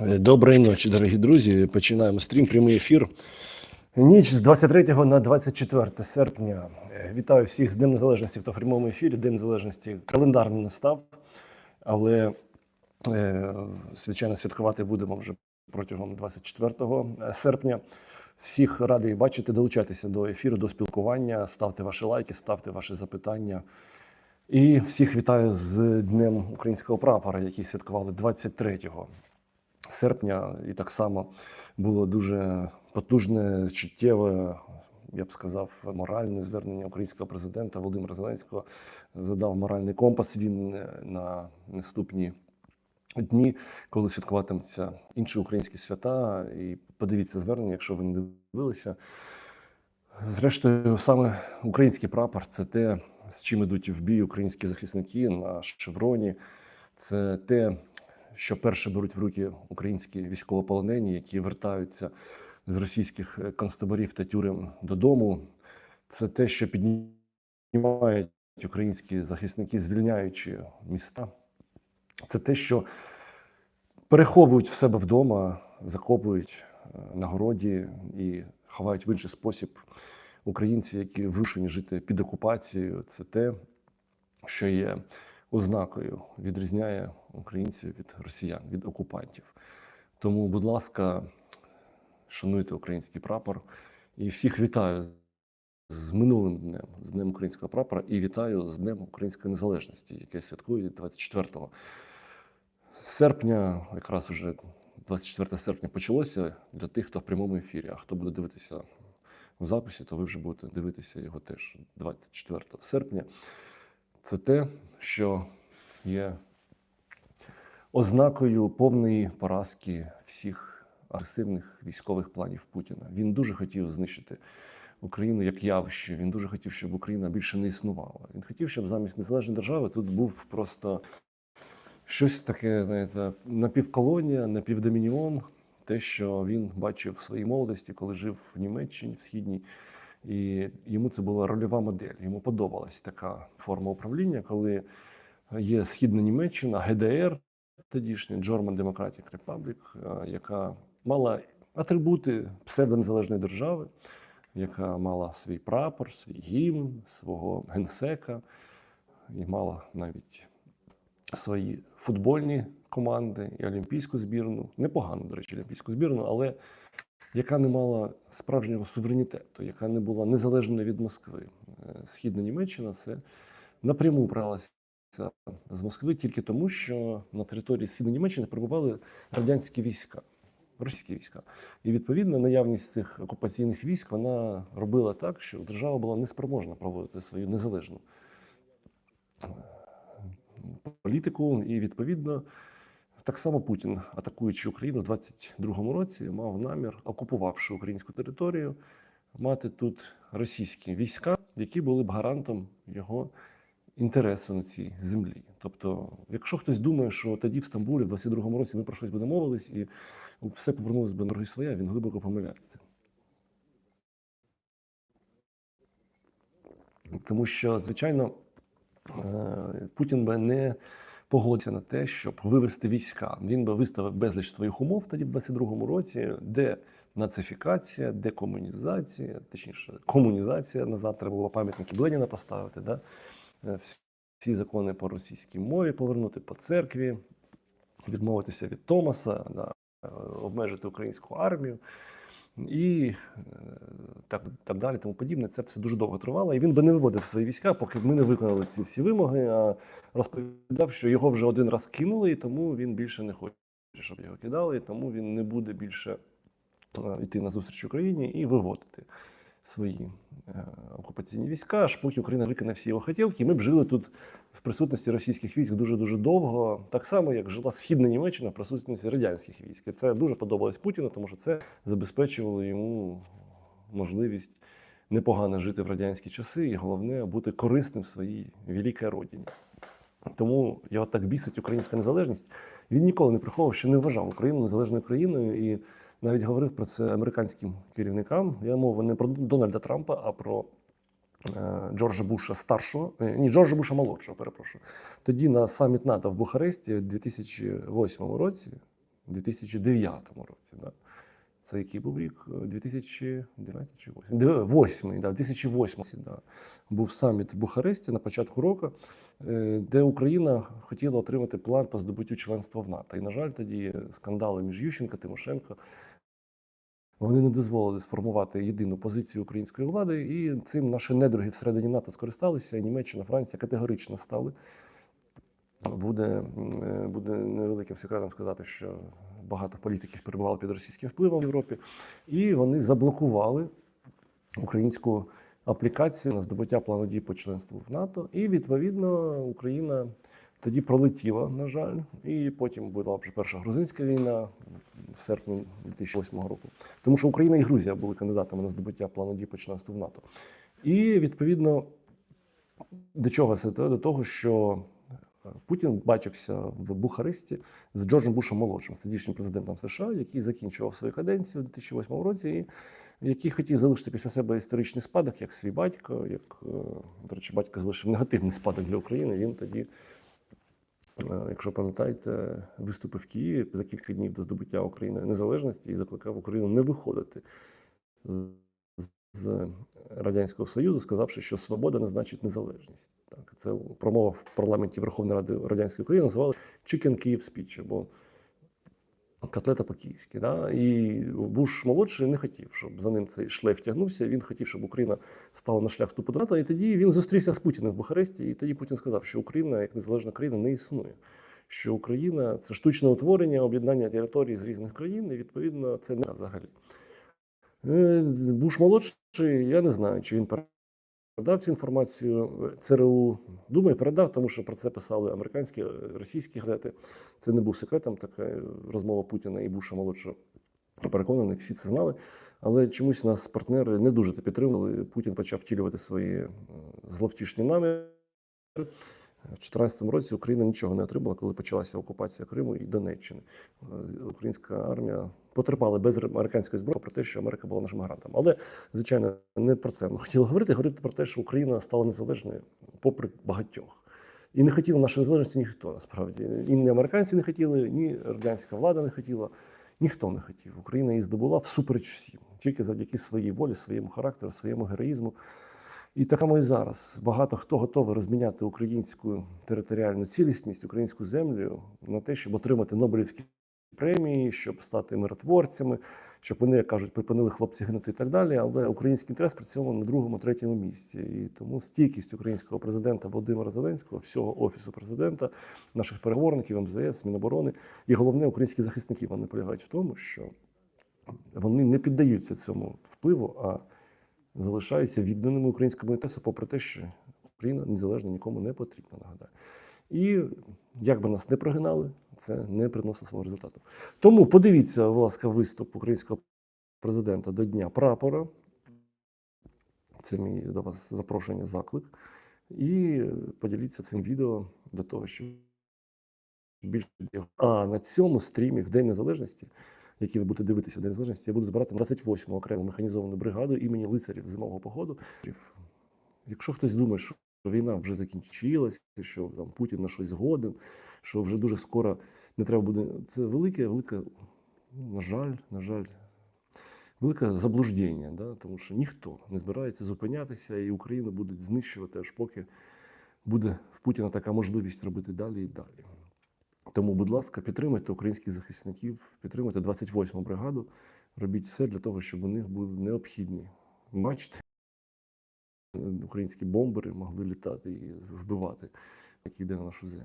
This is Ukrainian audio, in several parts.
Е, Доброї ночі, дорогі друзі. Починаємо стрім, прямий ефір. Ніч з 23 на 24 серпня. Е, Вітаю всіх з Днем Незалежності, хто в прямому ефірі. День Незалежності календар не настав, але, е, звичайно, святкувати будемо вже протягом 24 серпня. Всіх радий бачити, долучайтеся до ефіру, до спілкування, ставте ваші лайки, ставте ваші запитання. І всіх вітаю з Днем українського прапора, який святкували 23 серпня, і так само було дуже потужне, чуттєве, я б сказав, моральне звернення українського президента Володимира Зеленського. Задав моральний компас. Він е, на наступні дні, коли святкуватимуться інші українські свята. І подивіться звернення, якщо ви не дивилися. Зрештою, саме український прапор це те, з чим ідуть в бій українські захисники на шевроні. Це те, що перше беруть в руки українські військовополонені, які вертаються з російських е, концтаборів та тюрем додому. Це те, що піднімають українські захисники, звільняючи міста. Це те, що переховують в себе вдома, закопують е, на городі і ховають в інший спосіб українці, які вимушені жити під окупацією. Це те, що є ознакою, відрізняє українців від росіян, від окупантів. Тому, будь ласка, шануйте український прапор і всіх вітаю з минулим днем, з Днем українського прапора, і вітаю з Днем Української незалежності, яке святкує 24 серпня, якраз уже 24 серпня почалося для тих, хто в прямому ефірі. А хто буде дивитися в записі, то ви вже будете дивитися його теж 24 серпня. Це те, що є ознакою повної поразки всіх агресивних військових планів Путіна. Він дуже хотів знищити Україну як явище. Він дуже хотів, щоб Україна більше не існувала. Він хотів, щоб замість незалежної держави тут був просто щось таке, знаєте, напівколонія, напівдомініон, те, що він бачив в своїй молодості, коли жив в Німеччині, в східній. І йому це була рольова модель. Йому подобалась така форма управління, коли є східна Німеччина, ГДР, тодішня German Democratic Republic, е, яка мала атрибути псевдонезалежної держави, яка мала свій прапор, свій гімн, свого генсека, і мала навіть свої футбольні команди і олімпійську збірну. Непогану, до речі, олімпійську збірну, але яка не мала справжнього суверенітету, яка не була незалежною від Москви. Е, Східна Німеччина це напряму бралася з Москви тільки тому, що на території Східної Німеччини перебували радянські війська, російські війська. І відповідно наявність цих окупаційних військ вона робила так, що держава була неспроможна проводити свою незалежну е, політику, і відповідно. Так само Путін, атакуючи Україну в 22-му році, мав намір, окупувавши українську територію, мати тут російські війська, які були б гарантом його інтересу на цій землі. Тобто, якщо хтось думає, що тоді в Стамбулі, в 22-му році, ми про щось би домовились і все повернулося б на дороги своя, він глибоко помиляється. Тому що, звичайно, е, Путін би не погодився на те, щоб вивести війська. Він би виставив безліч своїх умов тоді, в 22-му році, де нацифікація, декомунізація, точніше, комунізація. Назад треба було пам'ятники Леніна поставити. Да? Е, Всі закони по російській мові повернути по церкві, відмовитися від Томаса, да? е, обмежити українську армію. І е, так, так далі, тому подібне. Це все дуже довго тривало. І він би не виводив свої війська, поки ми не виконали ці всі вимоги. А розповідав, що його вже один раз кинули, і тому він більше не хоче, щоб його кидали, і тому він не буде більше е, йти на зустріч Україні і виводити свої е, окупаційні війська, аж поки Україна виконає всі його хотілки. Ми б жили тут в присутності російських військ дуже дуже довго, так само як жила східна Німеччина в присутності радянських військ. І це дуже подобалось Путіну, тому що це забезпечувало йому можливість непогано жити в радянські часи, і головне бути корисним в своїй великій родині. Тому його так бісить українська незалежність. Він ніколи не приховував, що не вважав Україну незалежною країною і навіть говорив про це американським керівникам. Я мова не про Дональда Трампа, а про е, Джорджа Буша старшого, е, ні, Джорджа Буша молодшого, перепрошую. Тоді на саміт НАТО в Бухаресті в 2008 році, 2009 році. Да? Це який був рік? 2009 чи 2008? Да, 2008 да. був саміт в Бухаресті на початку року, е, де Україна хотіла отримати план по здобуттю членства в НАТО. І, на жаль, тоді скандали між Ющенко Тимошенко. Вони не дозволили сформувати єдину позицію української влади, і цим наші недруги всередині НАТО скористалися. Німеччина, Франція категорично стали. Буде, е, буде невеликим секретом сказати, що багато політиків перебували під російським впливом в Європі, і вони заблокували українську аплікацію на здобуття плану дій по членству в НАТО. І відповідно Україна тоді пролетіла, на жаль, і потім була вже перша грузинська війна в серпні 2008 року. Тому що Україна і Грузія були кандидатами на здобуття плану дій по членству в НАТО. І відповідно до чого це? До того, що Путін бачився в Бухаресті з Джорджем Бушем молодшим, тодішнім президентом США, який закінчував свою каденцію у 2008 році, і який хотів залишити після себе історичний спадок, як свій батько, як, е, до речі, батько залишив негативний спадок для України. Він тоді, е, якщо пам'ятаєте, виступив в Києві за кілька днів до здобуття України незалежності і закликав Україну не виходити з- Радянського Союзу, сказавши, що свобода не значить незалежність. Так, це промова в парламенті Верховної Ради Радянської України називали Chicken Kyiv Speech, або котлета по-київськи. Да? І Буш молодший не хотів, щоб за ним цей шлейф тягнувся. Він хотів, щоб Україна стала на шлях вступу до НАТО. І тоді він зустрівся з Путіним в Бухаресті. І тоді Путін сказав, що Україна як незалежна країна не існує. Що Україна це штучне утворення, об'єднання територій з різних країн, і відповідно це не взагалі. Е, Буш молодший, я не знаю, чи він передав цю інформацію ЦРУ. Думаю, передав, тому що про це писали американські, е, російські газети. Це не був секретом, така розмова Путіна і Буша молодшого. Переконаний, всі це знали. Але чомусь нас партнери не дуже це підтримували. Путін почав втілювати свої е, зловтішні наміри. В 2014 році Україна нічого не отримала, коли почалася окупація Криму і Донеччини. Е, Українська армія потерпала без американської зброї про те, що Америка була нашим гарантом. Але, звичайно, не про це ми хотіли говорити. Говорити про те, що Україна стала незалежною попри багатьох. І не хотіла нашої незалежності ніхто насправді. І не американці не хотіли, ні радянська влада не хотіла, ніхто не хотів. Україна її здобула всупереч всім, тільки завдяки своїй волі, своєму характеру, своєму героїзму. І так само і зараз. Багато хто готовий розміняти українську територіальну цілісність, українську землю на те, щоб отримати Нобелівські премії, щоб стати миротворцями, щоб вони, як кажуть, припинили хлопці гинути і так далі. Але український інтерес цьому на другому, третьому місці. І тому стійкість українського президента Володимира Зеленського, всього офісу президента, наших переговорників, МЗС, Міноборони і головне українські захисники вони полягають в тому, що вони не піддаються цьому впливу, а залишаються відданими українському інтересу, попри те, що Україна незалежна нікому не потрібна, нагадаю. І як би нас не прогинали, це не приносить свого результату. Тому подивіться, будь ласка, виступ українського президента до Дня прапора. Це мій до вас запрошення, заклик. І поділіться цим відео для того, щоб більше. А на цьому стрімі в День Незалежності які ви будете дивитися в День Незалежності, я буду збирати 28-му окрему механізовану бригаду імені лицарів зимового походу. Якщо хтось думає, що війна вже закінчилася, що там Путін на щось згоден, що вже дуже скоро не треба буде. Це велике, велике, на жаль, на жаль, велике заблуждення, да? тому що ніхто не збирається зупинятися, і Україну будуть знищувати, аж поки буде в Путіна така можливість робити далі і далі. Тому, будь ласка, підтримуйте українських захисників, підтримуйте 28-му бригаду, робіть все для того, щоб у них були необхідні бачите, українські бомбери могли літати і вбивати, які йде на нашу землю.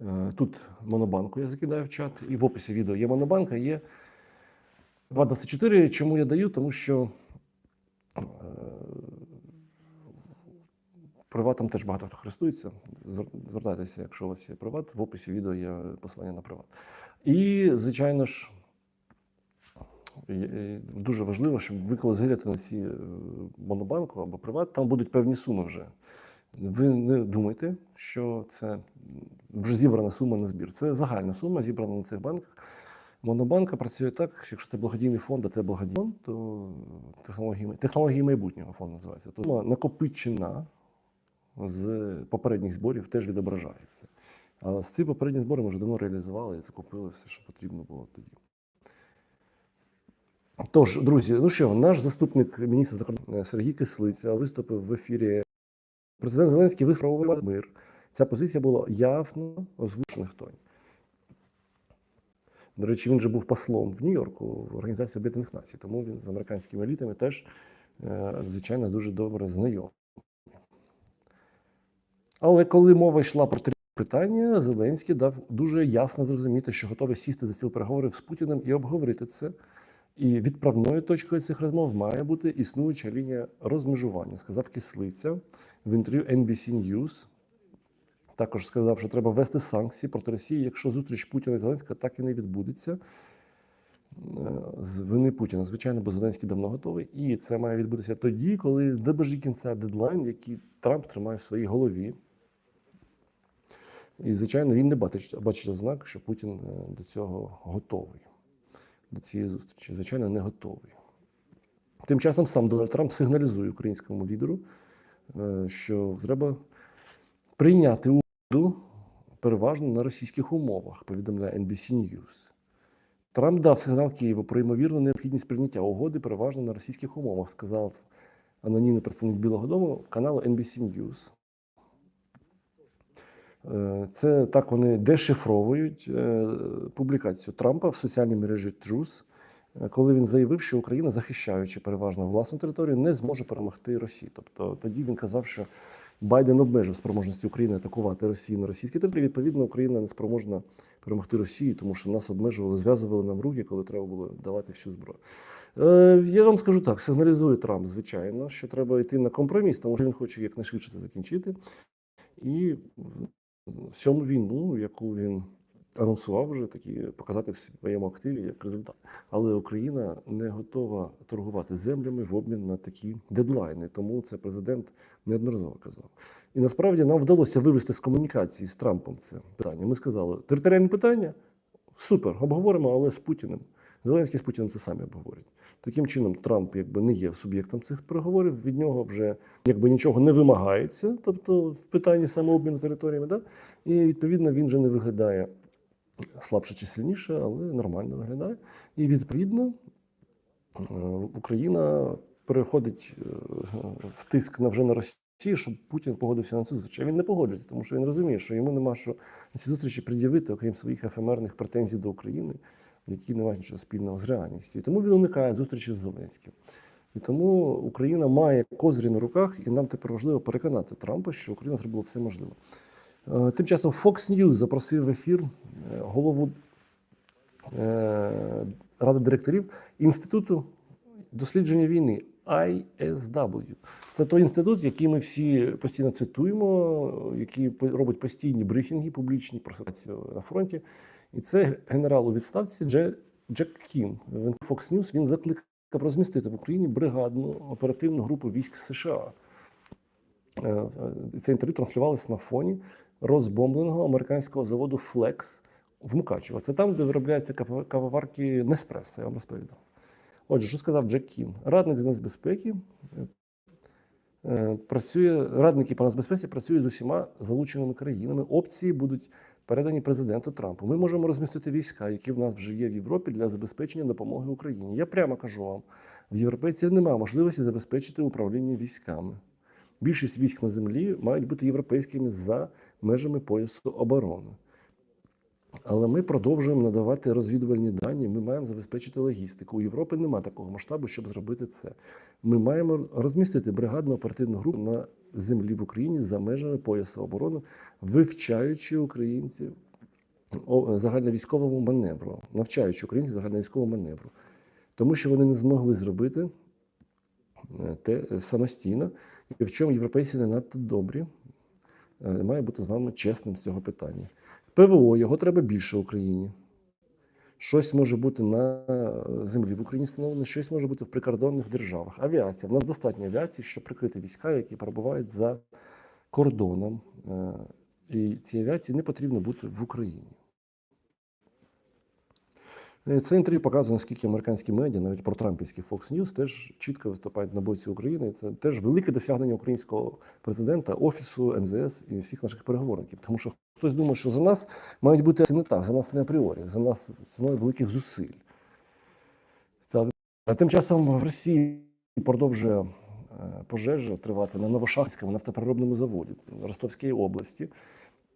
Е, Тут монобанку я закидаю в чат, і в описі відео є монобанка, є 224. Чому я даю? Тому що е, Приватом теж багато хто користується. Звертайтеся, якщо у вас є приват. В описі відео є посилання на приват. І, звичайно ж, дуже важливо, щоб ви коли зайдете на ці е, монобанку або приват, там будуть певні суми вже. Ви не думайте, що це вже зібрана сума на збір. Це загальна сума, зібрана на цих банках. Монобанка працює так, якщо це благодійний фонд, а це благодійний фонд, то технології, технології майбутнього фонд називається. То сума накопичена з попередніх зборів теж відображається. А з ці попередні збори ми вже давно реалізували і закупили все, що потрібно було тоді. Тож, друзі, ну що, наш заступник міністра закордонних Сергій Кислиця виступив в ефірі. Президент Зеленський висловив мир. Ця позиція була ясно озвучена хто. До речі, він же був послом в Нью-Йорку в Організації Об'єднаних Націй, тому він з американськими елітами теж, е, звичайно, дуже добре знайомий. Але коли мова йшла про питання, Зеленський дав дуже ясно зрозуміти, що готовий сісти за стіл переговорів з Путіним і обговорити це. І відправною точкою цих розмов має бути існуюча лінія розмежування, сказав Кислиця в інтерв'ю NBC News. Також сказав, що треба ввести санкції проти Росії, якщо зустріч Путіна і Зеленського так і не відбудеться е, з вини Путіна. Звичайно, бо Зеленський давно готовий. І це має відбутися тоді, коли добежить кінця дедлайн, який Трамп тримає в своїй голові. І, звичайно, він не бачить, бачить ознак, що Путін е, до цього готовий. До цієї зустрічі. Звичайно, не готовий. Тим часом сам Дональд Трамп сигналізує українському лідеру, е, що треба прийняти угоду переважно на російських умовах, повідомляє NBC News. Трамп дав сигнал Києву про ймовірну необхідність прийняття угоди переважно на російських умовах, сказав анонімний представник Білого Дому каналу NBC News. Е, Це так вони дешифровують е, публікацію Трампа в соціальній мережі Truth, е, коли він заявив, що Україна, захищаючи переважно власну територію, не зможе перемогти Росію. Тобто тоді він казав, що Байден обмежив спроможності України атакувати Росію на російській території. Відповідно, Україна не спроможна перемогти Росію, тому що нас обмежували, зв'язували нам руки, коли треба було давати всю зброю. Я вам скажу так: сигналізує Трамп, звичайно, що треба йти на компроміс, тому що він хоче якнайшвидше це закінчити. І сьому війну, яку він анонсував вже такі показати в своєму активі як результат. Але Україна не готова торгувати землями в обмін на такі дедлайни. Тому це президент неодноразово казав. І насправді нам вдалося вивести з комунікації з Трампом це питання. Ми сказали, територіальне питання супер, обговоримо, але з Путіним. Зеленський з Путіним це самі обговорять. Таким чином, Трамп якби не є суб'єктом цих переговорів. Від нього вже якби нічого не вимагається, тобто в питанні самообміну територіями, да? і відповідно він вже не виглядає слабше чи сильніше, але нормально виглядає. І відповідно е, Україна переходить е, в тиск на вже на Росію, щоб Путін погодився на цю зустріч. А він не погоджується, тому що він розуміє, що йому нема що на ці зустрічі пред'явити, окрім своїх ефемерних претензій до України, які не мають нічого спільного з реальністю. І тому він уникає зустрічі з Зеленським. І тому Україна має козирі на руках, і нам тепер важливо переконати Трампа, що Україна зробила все можливе. Е, Тим часом Fox News запросив в ефір е, голову е, ради директорів Інституту дослідження війни ISW. Це той інститут, який ми всі постійно цитуємо, який робить постійні брифінги публічні про ситуацію на фронті. І це генерал у відставці Дже- Джек Кін. Він Fox News він закликав розмістити в Україні бригадну оперативну групу військ США. Е, е, Це інтерв'ю транслювалося на фоні розбомбленого американського заводу Flex в Мукачево. Це там, де виробляються кавоварки Неспресо, я вам розповідав. Отже, що сказав Джек Кін? Радник з нацбезпеки е, працює, радники по нацбезпеці працюють з усіма залученими країнами. Опції будуть передані президенту Трампу. Ми можемо розмістити війська, які в нас вже є в Європі для забезпечення допомоги Україні. Я прямо кажу вам: в європейців немає можливості забезпечити управління військами. Більшість військ на землі мають бути європейськими за межами поясу оборони. Але ми продовжуємо надавати розвідувальні дані. Ми маємо забезпечити логістику. У Європи немає такого масштабу, щоб зробити це. Ми маємо розмістити бригадну оперативну групу на землі в Україні за межами поясу оборони, вивчаючи українців загальновійськовому маневру, навчаючи українців загальновійськовому маневру. Тому що вони не змогли зробити е, те е, самостійно, і в чому європейці не надто добрі. Е, Має бути з вами чесним з цього питання. ПВО його треба більше Україні. Щось може бути на е, землі в Україні встановлено, щось може бути в прикордонних державах. Авіація. В нас достатньо авіації, щоб прикрити війська, які перебувають за кордоном. Е, І цій авіації не потрібно бути в Україні. Е, Це інтерв'ю показує, наскільки американські медіа, навіть про Трампівський Fox News, теж чітко виступають на боці України. Це теж велике досягнення українського президента, офісу, МЗС і всіх наших переговорників. Тому що хтось думає, що за нас мають бути не так, за нас не апріорі, за нас ціною великих зусиль. А тим часом в Росії продовжує е, пожежа тривати на Новошахтському нафтопереробному заводі Ростовській області.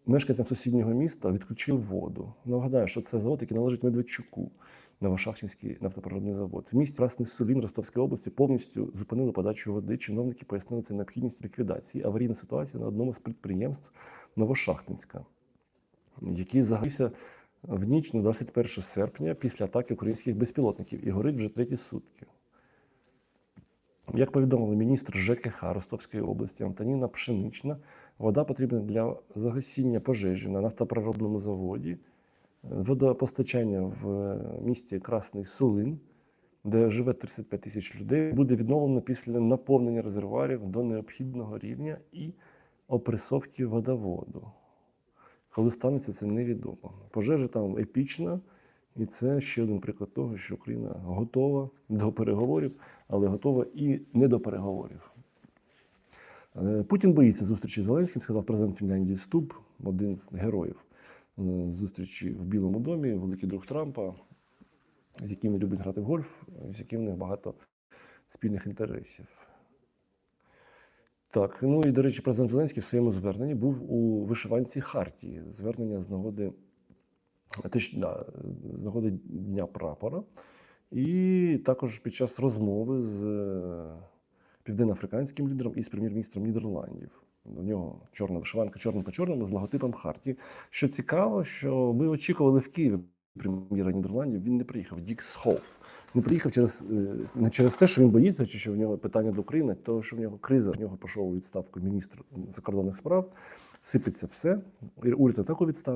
Мешканцям сусіднього міста відключили воду. Нагадаю, що це завод, який належить Медведчуку, Новошахтинський нафтопереробний завод. В місті Красний Солін Ростовської області повністю зупинили подачу води. Чиновники пояснили це необхідність ліквідації аварійної ситуації на одному з підприємств Новошахтинська, який загорівся в ніч на 21 серпня після атаки українських безпілотників і горить вже треті сутки. Як повідомили міністр ЖКХ Ростовської області Антоніна Пшенична, вода потрібна для загасіння пожежі на нафтопереробному заводі, водопостачання в місті Красний Сулин, де живе 35 тисяч людей, буде відновлено після наповнення резервуарів до необхідного рівня і опресовки водоводу. Коли станеться, це невідомо. Пожежа там епічна, і це ще один приклад того, що Україна готова до переговорів, але готова і не до переговорів. Е, Путін боїться зустрічі з Зеленським, сказав президент Фінляндії Стуб, один з героїв е, зустрічі в Білому домі, великий друг Трампа, з яким він любить грати в гольф, з яким в них багато спільних інтересів. Так, ну і до речі, президент Зеленський в своєму зверненні був у вишиванці Хартії. Звернення з нагоди, теж, да, з нагоди Дня прапора. І також під час розмови з е, південноафриканським лідером і з прем'єр-міністром Нідерландів. У нього чорна вишиванка чорним по чорному з логотипом Хартії. Що цікаво, що ми очікували в Києві прем'єра Нідерландів, він не приїхав. Дікс Холф. Не приїхав через е, не через те, що він боїться, чи що в нього питання до України, того, що в нього криза. В нього пішов у відставку міністр закордонних справ, сипеться все. Уряд і так у відставку.